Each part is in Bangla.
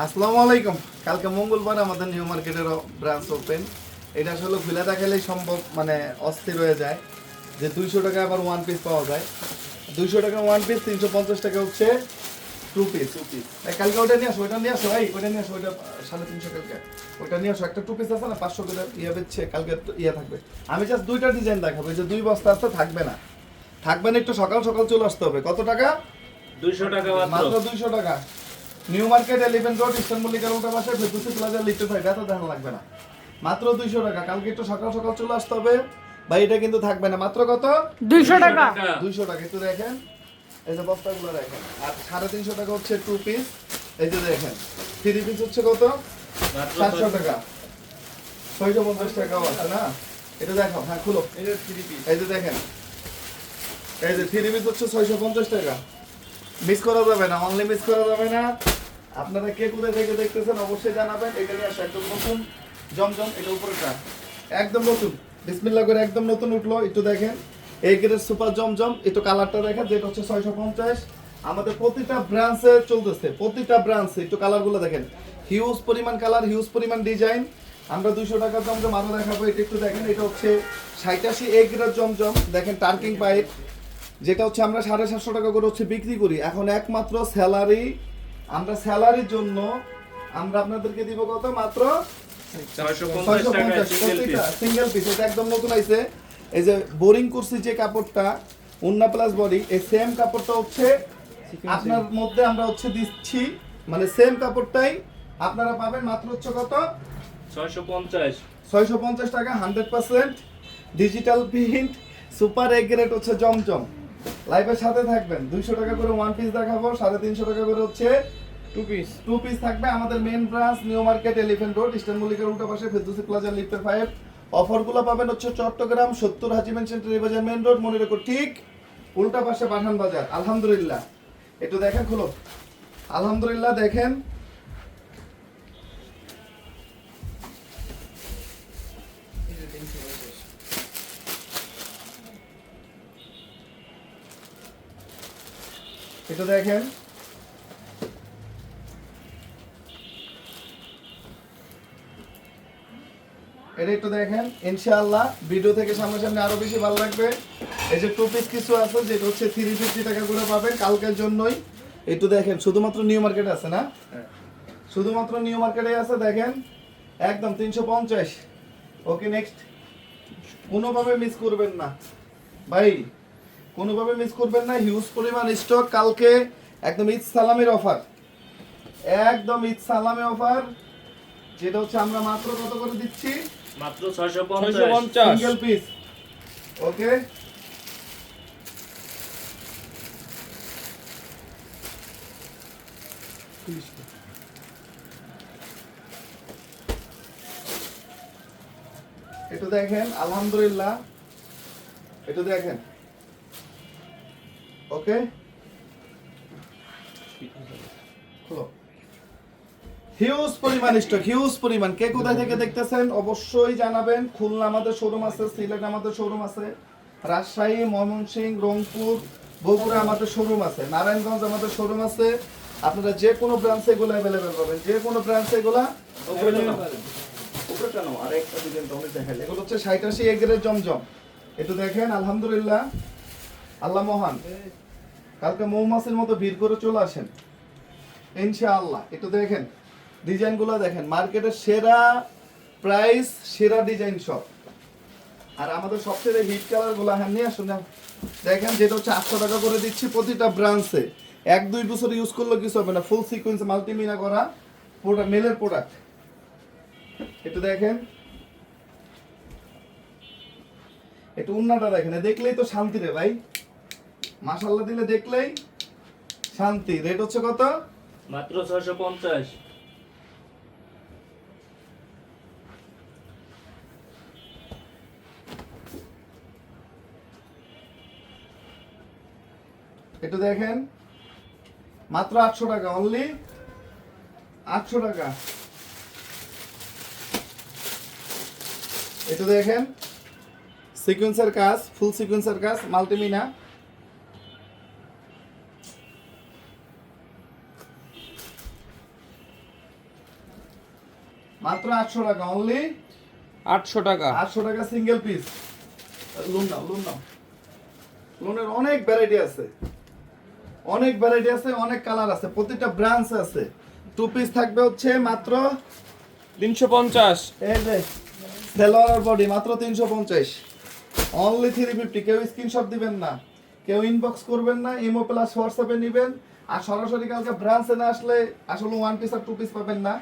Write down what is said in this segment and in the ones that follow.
আসসালামু আলাইকুম। কালকে মঙ্গলবার আমাদের নিউ মার্কেটের ব্রাঞ্চ ওপেন এটা আসলে খুলে দেখালেই সম্ভব মানে অস্থির হয়ে যায় যে দুইশো টাকা আবার ওয়ান পিস পাওয়া যায়। দুইশো টাকা ওয়ান পিস তিনশো পঞ্চাশ টাকা হচ্ছে টু পিস টু পিস কালকে ওটা নিয়ে আসো ওইটা নিয়ে আসো এই ওইটা নিয়ে আসো ওইটা সাড়ে তিনশো কালকে। ওইটা নিয়ে আসো একটা টু পিস আছে না পাঁচশো করে ইয়ে বেচছে কালকে ইয়ে থাকবে। আমি জাস্ট দুইটা ডিজাইন দেখাবো যে দুই বস্তা আছে থাকবে না। থাকবে না একটু সকাল সকাল চলে আসতে হবে। কত টাকা? দুইশো টাকা মাত্র দুইশো টাকা। New market elephant road eastern মল্লিকার উল্টা পাশে ফেরদুসি প্লাজা লিফটে ফাইভ এত দেখা লাগবে না। মাত্র দুইশো টাকা। কালকে একটু সকাল সকাল চলে আসতে হবে। ভাই এটা কিন্তু থাকবে না। মাত্র কত? দুইশো টাকা। দুইশো টাকা। একটু দেখেন। এই যে বস্তাগুলো দেখেন। আর সাড়ে তিনশো টাকা হচ্ছে টু পিস এই যে দেখেন। থ্রি পিস হচ্ছে কত? মাত্র সাতশো টাকা। ছয়শো পঞ্চাশ টাকাও আছে না? এটা দেখো হ্যাঁ খুলো। এই যে দেখেন। এই যে থ্রি পিস হচ্ছে ছয়শো পঞ্চাশ টাকা। মিস করা যাবে না। অনলি মিস করা যাবে না। আপনারা কে কোথায় থেকে দেখতেছেন অবশ্যই জানাবেন। এটা নিয়ে একদম নতুন, জমজম, এটা উপরেটা একদম নতুন। বিসমিল্লাহ করে একদম নতুন উঠল, একটু দেখেন। এই গ্রেড সুপার জমজম, একটু কালারটা দেখেন, যেটা হচ্ছে ছয়শো পঞ্চাশ। আমাদের প্রতিটা ব্রাঞ্চে চলতেছে, প্রতিটা ব্রাঞ্চে, একটু কালারগুলো দেখেন। হিউজ পরিমাণ কালার হিউজ পরিমাণ ডিজাইন আমরা দুইশো টাকার জমজম আরও দেখাবো, এটা একটু দেখেন, এটা হচ্ছে সাইটাশি এ গ্রেড জমজম। দেখেন টার্কিং পাইপ যেটা হচ্ছে আমরা সাড়ে সাতশো টাকা করে হচ্ছে বিক্রি করি। এখন একমাত্র স্যালারি আমরা স্যালারির জন্য আমরা আপনাদেরকে দিব কত? মাত্র সিঙ্গেল পিস এটা একদম নতুন আইছে। এই যে বোরিং করছি যে কাপড়টা উন্না প্লাস বডি এই সেম কাপড়টা হচ্ছে আপনার মধ্যে আমরা হচ্ছে দিচ্ছি। মানে সেম কাপড়টাই আপনারা পাবেন মাত্র হচ্ছে কত? ছয়শো পঞ্চাশ। ছয়শো পঞ্চাশ টাকা hundred percent digital print super egg grade হচ্ছে জমজম। লাইভের সাথে থাকবেন। দুইশো টাকা করে ওয়ান পিস দেখাবো সাড়ে তিনশো টাকা করে হচ্ছে টু পিস টু পিস থাকবে আমাদের main branch new market elephant road eastern মল্লিকার উল্টা পাশে ফেরদুসি প্লাজা লিফটের ফাইভ অফারগুলো পাবেন হচ্ছে চট্টগ্রাম, সত্তর হাজিমেন সেন্টার বাজার মেন রোড মনে রেখো ঠিক উল্টা পাশে পাঠান বাজার। আলহামদুলিল্লাহ। একটু দেখেন, খুলো। আলহামদুলিল্লাহ, দেখেন। একটু দেখেন। এটা একটু দেখেন। ইনশাআল্লাহ ভিডিও থেকে সামনাসামনি আরও বেশি ভালো লাগবে। এই যে টু পিস কিছু আছে, যেটা হচ্ছে থ্রি ফিফটি টাকা করে পাবেন কালকের জন্যই। একটু দেখেন, শুধুমাত্র নিউ মার্কেট আছে না? শুধুমাত্র নিউ মার্কেটে আছে, দেখেন। একদম তিনশো পঞ্চাশ। ওকে নেক্সট কোনোভাবে মিস করবেন না। ভাই, কোনোভাবে মিস করবেন না। হিউজ পরিমাণ স্টক কালকে একদম ঈদ সালামের অফার একদম ঈদ সালামে অফার যেটা হচ্ছে আমরা মাত্র কত করে দিচ্ছি? মাত্র ছয়শো ছয়শো পঞ্চাশ। পঞ্চাশ সিঙ্গেল পিস ওকে একটু দেখেন আলহামদুলিল্লাহ। একটু দেখেন। ওকে খোলো। হিউজ পরিমাণ স্টক হিউজ পরিমাণ। কে কোথায় থেকে দেখতেছেন? অবশ্যই জানাবেন। খুলনা আমাদের শোরুম আছে সিলেট আমাদের শোরুম আছে রাজশাহী ময়মনসিংহ রংপুর বগুড়া আমাদের শোরুম আছে নারায়ণগঞ্জ আমাদের শোরুম আছে। আপনারা যে কোনো ব্রাঞ্চে এগুলো অ্যাভেলেবেল পাবেন। যে কোনো ব্রাঞ্চে এগুলা এগুলো হচ্ছে ষাটাশি এগের জমজম। একটু দেখেন আলহামদুলিল্লাহ। আল্লাহ মহান। কালকে মৌমাছির মতো ভিড় করে চলে আসেন। ইনশাআল্লাহ। একটু দেখেন। ডিজাইনগুলো দেখেন, মার্কেটের সেরা প্রাইস সেরা ডিজাইন সব। আর আমাদের সবচেয়ে হিট কালারগুলো হ্যাঁ নিয়ে আসুন দেখেন, যেটা হচ্ছে আটশো টাকা করে দিচ্ছি প্রতিটা ব্রাঞ্চে এক, দুই বছর ইউজ করলে কিছু হবে না ফুল সিকোয়েন্স মাল্টিমিনা করা মেলের প্রোডাক্ট একটু দেখেন। একটু উন্নাটা দেখেন দেখলেই তো শান্তি রে ভাই। মাসাল্লাহ দিলে দেখলেই শান্তি। রেট হচ্ছে কত? মাত্র ছয়শো পঞ্চাশ। একটু দেখেন। মাত্র আটশো টাকা অনলি আটশো টাকা। একটু দেখেন। সিকোয়েন্সের কাজ ফুল সিকোয়েন্সের কাজ মাল্টিমিনা। মাত্র আটশো টাকা অনলি আটশো টাকা। আটশো টাকা সিঙ্গেল পিস লোন নাও লোন নাও। লোনের অনেক ভ্যারাইটি আছে। অনেক ভ্যারাইটি আছে অনেক কালার আছে প্রতিটা ব্রাঞ্চ আছে। টু পিস থাকবে হচ্ছে মাত্র তিনশো পঞ্চাশ। এই যে সেলোয়ার বডি মাত্র তিনশো পঞ্চাশ। অনলি থ্রি ফিফটি কেউ স্ক্রিনশট দিবেন না। কেউ ইনবক্স করবেন না ইমো প্লাস হোয়াটসঅ্যাপে নেবেন। আর সরাসরি কালকে ব্রাঞ্চে না আসলে আসলে ওয়ান পিস আর টু পিস পাবেন না।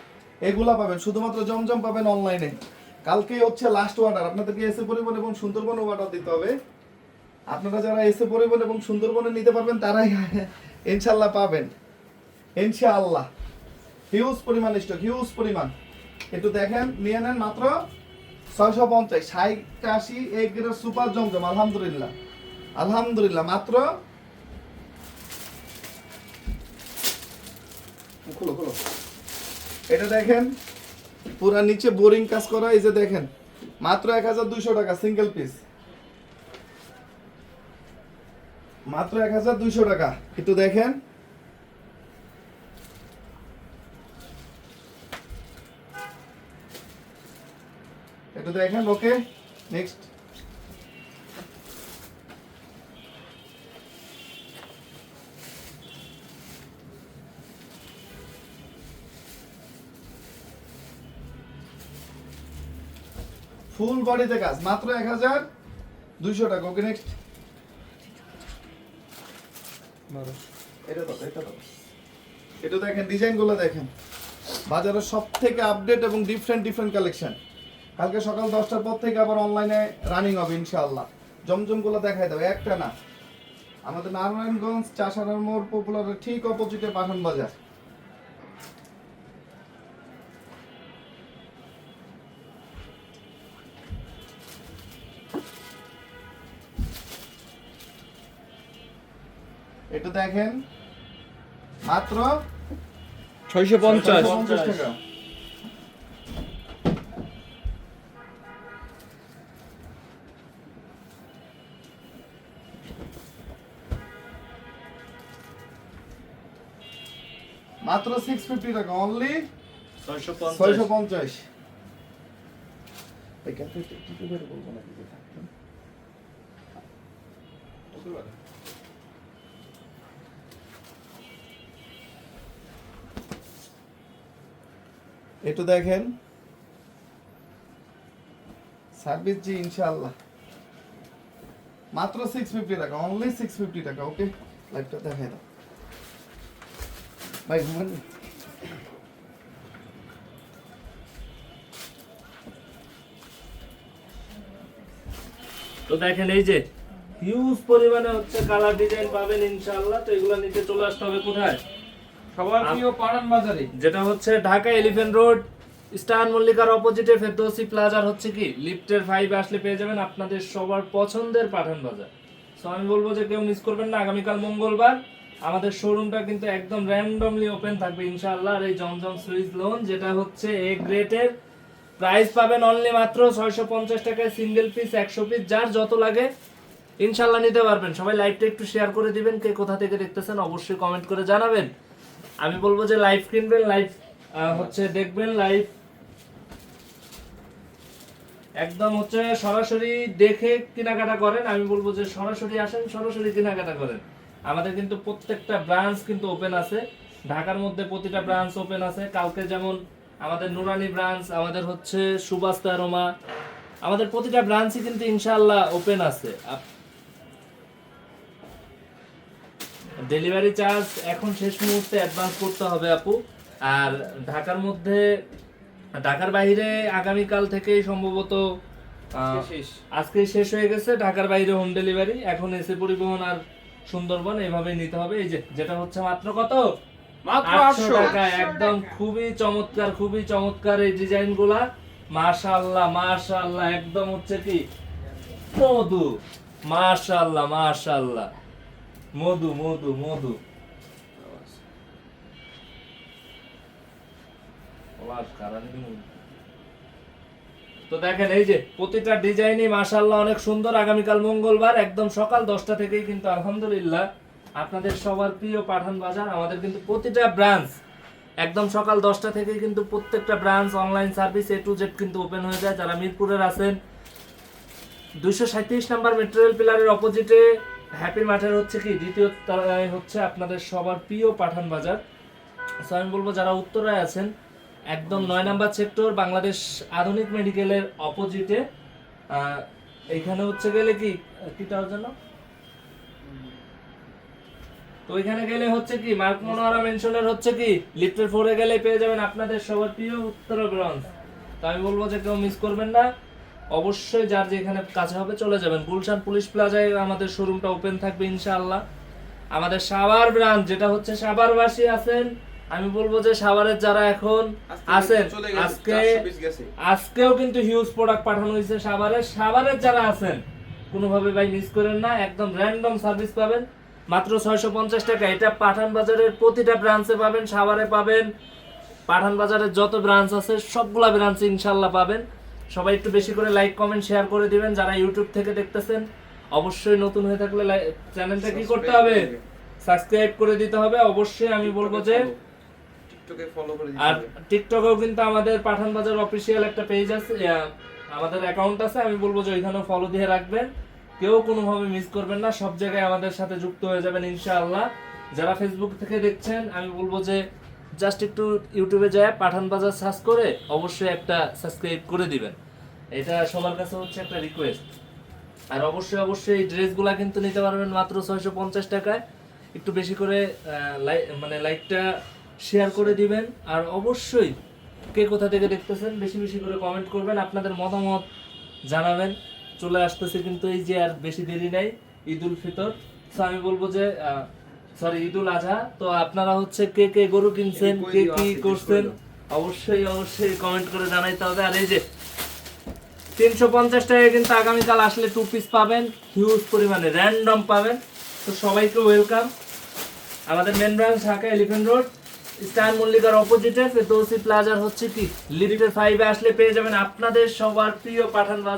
এগুলা পাবেন শুধুমাত্র জমজম পাবেন অনলাইনে কালকেই হচ্ছে লাস্ট অর্ডার আপনাদেরকে এসে পরিবহন এবং সুন্দরবন অর্ডার দিতে হবে। আপনারা যারা এসে পরিবহন এবং সুন্দরবনে নিতে পারবেন, তারাই ইনশাল্লাহ পাবেন। ইনশাআল্লাহ। হিউজ পরিমাণ স্টক হিউজ পরিমাণ। একটু দেখেন, নিয়ে নেন মাত্র ছয়শো পঞ্চাশ ষাট এক সুপার জমজম, আলহামদুলিল্লাহ। আলহামদুলিল্লাহ, মাত্র এটা দেখেন, পুরা নিচে বোরিং কাজ করা, এই যে দেখেন, মাত্র এক হাজার দুইশো টাকা সিঙ্গেল পিস মাত্র এক হাজার দুইশো টাকা। একটু দেখেন। একটু দেখেন, ওকে নেক্সট ফুল বডিতে কাজ, মাত্র এক হাজার দুইশো টাকা, ওকে নেক্সট এটা তো এটা তো এটা দেখেন, ডিজাইনগুলো দেখেন। বাজারের সব থেকে আপডেট এবং ডিফারেন্ট ডিফারেন্ট কালেকশন কালকে সকাল দশটার পর থেকে আবার অনলাইনে রানিং হবে, ইনশাআল্লাহ। জমজমগুলো দেখাই দেবে একটা না। আমাদের নারায়ণগঞ্জ চাষারার মোড় পপুলারের ঠিক অপোজিটে পাঠান বাজার দেখেন মাত্র ছয়শো পঞ্চাশ। পঞ্চাশ টাকা। মাত্র সিক্স ফিফটি টাকা অনলি ছয়শো পঞ্চাশ। বলব নাকি? একটু দেখেন। সার্ভিস জি ইনশাআল্লাহ। মাত্র সিক্স ফিফটি টাকা অনলি সিক্স ফিফটি টাকা ওকে লাইভটা দেখাই দাও। ভাই, ঘুমান। তো দেখেন এই যে হিউজ পরিমাণে হচ্ছে কালার ডিজাইন পাবেন ইনশাআল্লাহ, তো এগুলো নিতে চলে আসতে হবে কোথায়? সবার প্রিয় পাড়ান বাজারে। যেটা হচ্ছে ঢাকা এলিফ্যান্ট রোড স্টার মল্লিকার অপোজিটে ফেরদৌসি প্লাজার হচ্ছে কি লিফটের ফাইভ আসলে পেয়ে যাবেন আপনাদের সবার পছন্দের পাঠান বাজার। সো আমি বলব যে কেউ মিস করবেন না আগামীকাল মঙ্গলবার আমাদের শোরুমটা কিন্তু একদম র্যান্ডমলি ওপেন থাকবে ইনশাআল্লাহ আর এই জমজম সুইচ লোন যেটা হচ্ছে এ গ্রেটের প্রাইস পাবেন অনলি মাত্র ছয়শো পঞ্চাশ টাকায় সিঙ্গেল পিস একশো পিস যার যত লাগে ইনশাল্লাহ নিতে পারবেন। সবাই লাইভটা একটু শেয়ার করে দিবেন কে কোথা থেকে দেখতেছেন অবশ্যই কমেন্ট করে জানাবেন। আমি বলব যে লাইভ কিনবেন লাইভ হচ্ছে দেখবেন লাইভ একদম হচ্ছে সরাসরি দেখে কেনাকাটা করেন। আমি বলব যে সরাসরি আসেন, সরাসরি কেনাকাটা করেন। আমাদের কিন্তু প্রত্যেকটা ব্রাঞ্চ কিন্তু ওপেন আছে। ঢাকার মধ্যে প্রতিটা ব্রাঞ্চ ওপেন আছে। কালকে যেমন আমাদের নুরানি ব্রাঞ্চ আমাদের হচ্ছে সুবাস তারমা, আমাদের প্রতিটা ব্রাঞ্চই কিন্তু ইনশাআল্লাহ ওপেন আছে। ডেলিভারি চার্জ এখন শেষ মুহূর্তে অ্যাডভান্স করতে হবে আপু। আর ঢাকার মধ্যে ঢাকার বাইরে আগামীকাল থেকেই সম্ভবত আজকে শেষ। হয়ে গেছে। ঢাকার বাইরে হোম ডেলিভারি এখন এসে পরিবহন আর সুন্দরবন এভাবে নিতে হবে। এই যে যেটা হচ্ছে মাত্র কত? মাত্র আটশো আটশো। টাকা। একদম খুবই চমৎকার খুবই চমৎকার এই ডিজাইনগুলা মাশাআল্লাহ মাশাআল্লাহ। একদম হচ্ছে কি? মধু। মাশাআল্লাহ মাশাআল্লাহ। মধু মধু মধু। তো দেখেন, এই যে প্রতিটা ডিজাইনই মাশাআল্লাহ অনেক সুন্দর। আগামীকাল মঙ্গলবার, একদম সকাল দশটা থেকেই কিন্তু আলহামদুলিল্লাহ আপনাদের সবার প্রিয় পাঠান বাজার, আমাদের কিন্তু প্রতিটা ব্রাঞ্চ একদম সকাল দশটা থেকে কিন্তু প্রত্যেকটা branch online service A to Z কিন্তু ওপেন হয়ে যায়। যারা মিরপুরের আছেন, দুইশো সাঁত্রিশ নাম্বার মেটেরিয়াল পিলারের অপোজিটে হ্যাপি মাঠের হচ্ছে কি, দ্বিতীয় তলায় হচ্ছে আপনাদের সবার প্রিয় পাঠান বাজার। সো আমি বলব যারা উত্তরায় আছেন, একদম নয় নাম্বার সেক্টর, বাংলাদেশ আধুনিক মেডিকেলের অপোজিটে এইখানে হচ্ছে গেলে কি কিটার জন্য? তো এখানে গেলে হচ্ছে কি, মার্ক মনোয়ারা মেনশনের হচ্ছে কি, লিফটের ফোরে গেলে পেয়ে যাবেন আপনাদের সবার প্রিয় উত্তর গ্রন্থ তো আমি বলব যে কেউ মিস করবেন না। অবশ্যই যার যেখানে কাছে হবে চলে যাবেন। গুলশান পুলিশ প্লাজায় আমাদের শোরুমটা ওপেন থাকবে ইনশাআল্লাহ। আমাদের সাভার ব্রাঞ্চ যেটা হচ্ছে সাভারবাসী আছেন আমি বলব যে সাভারের যারা এখন আছেন আজকে আজকেও কিন্তু হিউজ প্রোডাক্ট পাঠানো হয়েছে সাভারের। সাভারের যারা আছেন কোনোভাবে ভাই মিস করেন না একদম র্যান্ডম সার্ভিস পাবেন। মাত্র ছয়শো পঞ্চাশ টাকা। এটা পাঠান বাজারের প্রতিটা ব্রাঞ্চে পাবেন সাভারে পাবেন। পাঠান বাজারের যত ব্রাঞ্চ আছে সবগুলা ব্রাঞ্চে ইনশাল্লাহ পাবেন। সবাই একটু বেশি করে লাইক কমেন্ট শেয়ার করে দিবেন যারা ইউটিউব থেকে দেখতেছেন। অবশ্যই নতুন হয়ে থাকলে চ্যানেলটা কি করতে হবে? সাবস্ক্রাইব করে দিতে হবে। অবশ্যই আমি বলব যে টিকটকে ফলো করে আর টিকটকেও কিন্তু আমাদের পাঠান বাজার অফিসিয়াল একটা পেজ আছে। আমাদের অ্যাকাউন্ট আছে। আমি বলব যে ওইখানেও ফলো দিয়ে রাখবেন। কেউ কোনোভাবে মিস করবেন না। সব জায়গায় আমাদের সাথে যুক্ত হয়ে যাবেন ইনশাআল্লাহ। যারা ফেসবুক থেকে দেখছেন আমি বলব যে জাস্ট একটু ইউটিউবে যায়, পাঠান বাজার সার্চ করে, অবশ্যই একটা সাবস্ক্রাইব করে দিবেন। এটা সবার কাছে হচ্ছে একটা রিকোয়েস্ট আর অবশ্যই অবশ্যই এই ড্রেসগুলা কিন্তু নিতে পারবেন মাত্র ছয়শো পঞ্চাশ টাকায়। একটু বেশি করে মানে লাইকটা শেয়ার করে দিবেন। আর অবশ্যই কে কোথা থেকে দেখতেছেন, বেশি বেশি করে কমেন্ট করবেন, আপনাদের মতামত জানাবেন। চলে আসতেছে কিন্তু এই যে আর বেশি দেরি নাই ঈদ উল ফিতর। তো আমি বলব যে সরি ঈদ উল আজহা। তো আপনারা হচ্ছে কে কে গরু কিনছেন কে কি করছেন অবশ্যই অবশ্যই কমেন্ট করে জানাইতে হবে। আর এই যে তিনশো পঞ্চাশ টাকায় কিন্তু আগামীকাল আসলে টু পিস পাবেন হিউজ পরিমাণে র্যান্ডম পাবেন। তো সবাইকে ওয়েলকাম আমাদের main branch Dhaka elephant road star মল্লিকার অপোজিটে ফেরদৌসি প্লাজার হচ্ছে কি লিফটের ফাইভে আসলে পেয়ে যাবেন আপনাদের সবার প্রিয় পাঠান